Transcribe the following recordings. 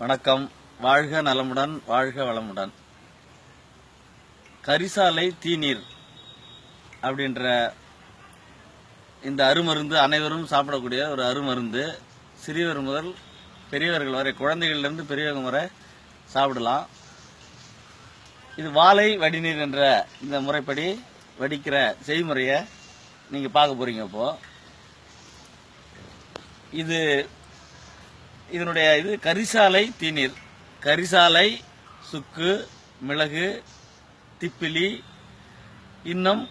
வணக்கம். வாழ்க நலமுடன் வாழ்க வளமுடன். கரிசாலை தீநீர் அப்படின்ற இந்த அருமருந்து அனைவரும் சாப்பிடக்கூடிய ஒரு அருமருந்து சிறியவர் முதல் பெரியவர்கள் வரை குழந்தைகளிலிருந்து பெரியவங்க வரை சாப்பிடலாம். இது வாழை வடிநீர் என்ற இந்த முறைப்படி வடிக்கிற செய்முறையை நீங்கள் பார்க்க போகிறீங்க இப்போது இது இதனுடைய இது கரிசாலை தீநீர். கரிசாலை சுக்கு மிளகு திப்பிலி இன்னும்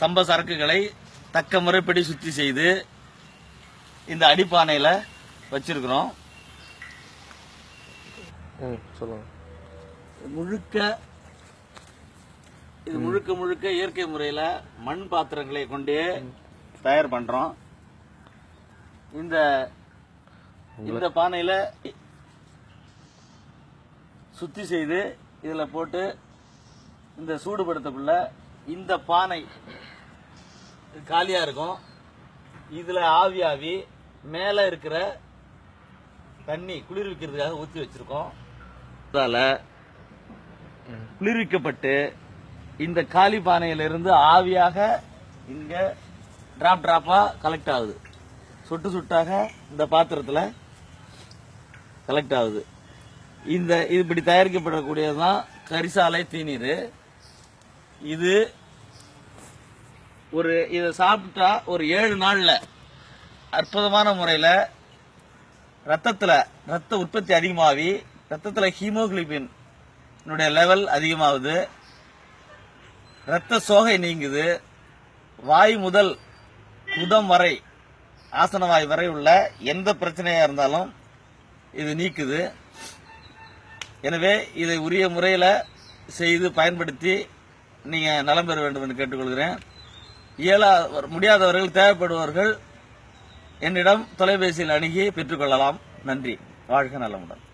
சம்ப சரக்குகளை தக்க முறைப்படி சுத்தி செய்து இந்த அடிப்பானையில் வச்சிருக்கிறோம். சொல்லுங்க. முழுக்க இது முழுக்க முழுக்க இயற்கை முறையில மண் பாத்திரங்களை கொண்டே தயார் பண்றோம். இந்த இந்த பானையில் சுத்தி செய்து இதில் போட்டு இந்த சூடுபடுத்தக்குள்ள இந்த பானை காலியாக இருக்கும். இதில் ஆவி ஆவி மேலே இருக்கிற தண்ணி குளிர்விக்கிறதுக்காக ஊற்றி வச்சுருக்கோம். அதால் குளிர்விக்கப்பட்டு இந்த காலி பானையிலிருந்து ஆவியாக இங்கே ட்ராப் ட்ராப்பாக கலெக்ட் ஆகுது. சொட்டு சொட்டாக இந்த பாத்திரத்தில் கலெக்ட் ஆகுது. இந்த இது இப்படி தயாரிக்கப்படக்கூடியதுதான் கரிசாலை தீநீர். இது ஒரு இதை சாப்பிட்டா ஒரு ஏழு நாளில் அற்புதமான முறையில் ரத்தத்தில் ரத்த உற்பத்தி அதிகமாகி ரத்தத்தில் ஹீமோகுளோபின் லெவல் அதிகமாகுது. ரத்த சோகை நீங்குது. வாய் முதல் குதம் வரை ஆசன வாய் வரை உள்ள எந்த பிரச்சனையாக இருந்தாலும் இது நீக்குது. எனவே இதை உரிய முறையில் செய்து பயன்படுத்தி நீங்கள் நலம் பெற வேண்டும் என்று கேட்டுக்கொள்கிறேன். இயலா முடியாதவர்கள் தேவைப்படுபவர்கள் என்னிடம் தொலைபேசியில் அணுகி பெற்றுக்கொள்ளலாம். நன்றி. வாழ்க நலமுடன்.